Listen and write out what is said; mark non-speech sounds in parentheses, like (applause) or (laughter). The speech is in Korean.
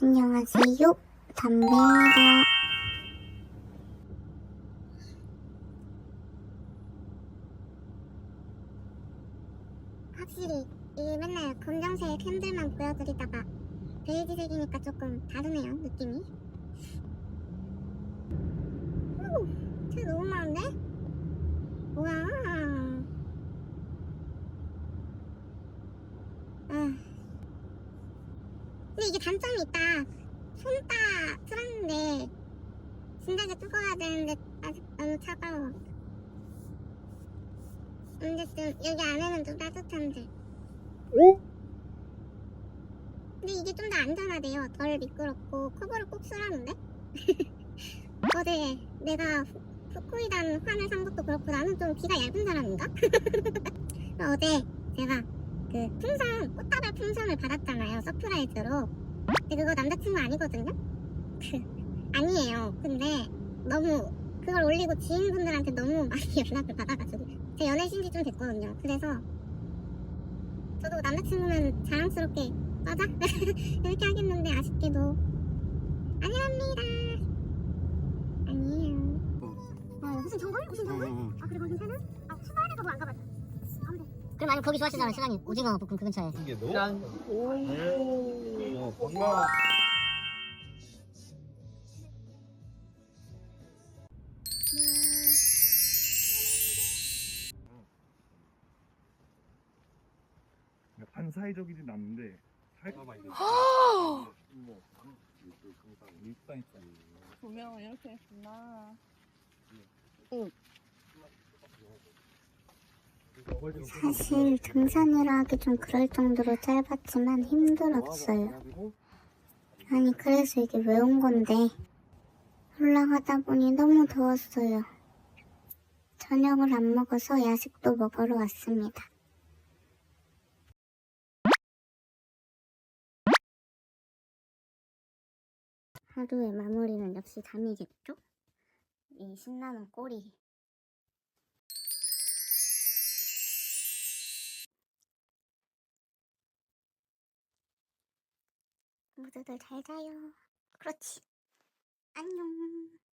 안녕하세요. 담배입니다. 확실히 이 맨날 검정색 캔들만 보여드리다가 베이지색이니까 조금 다르네요 느낌이. 오, 차 너무 많은데? 뭐야? 아. 근데 이게 단점이 있다. 손따 틀었는데 진작에 뜨거워야 되는데 아직 너무 차가워. 언제쯤 여기 안에는 좀 따뜻한데. 근데 이게 좀 더 안전하대요. 덜 미끄럽고 커버를 꼭 쓰라는데? (laughs) 어제 내가 후- 후쿠이단 환을 산 것도 그렇고 나는 좀 귀가 얇은 사람인가? (laughs) 어제 제가 그 풍선 꽃다발 풍선을 받았잖아요 서프라이즈로. 근데 그거 남자친구 아니거든요? 그 아니에요. 근데 너무 그걸 올리고 지인분들한테 너무 (laughs) 많이 연락을 받아가지고 제 연애신 지 좀 됐거든요. 그래서 저도 남자친구면 자랑스럽게 맞아? (laughs) 이렇게 하겠는데 아쉽게도 아니랍니다. 아니에요. 어, 무슨 정글? 무슨 정글? 아 그리고 괜찮아? 아 수발에 가고 안 가봤어 그럼 아니 거기 좋아하시잖아 시간이. 오징어 볶음 그 근처에. 이게 너무 짠. 어, 건강 반사회적이진 않는데 살... 조명을 이렇게 했구나. 사실 등산이라 하기 좀 그럴 정도로 짧았지만 힘들었어요. 아니 그래서 이게 왜 온 건데 올라가다 보니 너무 더웠어요. 저녁을 안 먹어서 야식도 먹으러 왔습니다. 하루의 마무리는 역시 잠이겠죠? 이 신나는 꼬리. 모두들 잘 자요. 그렇지. 안녕.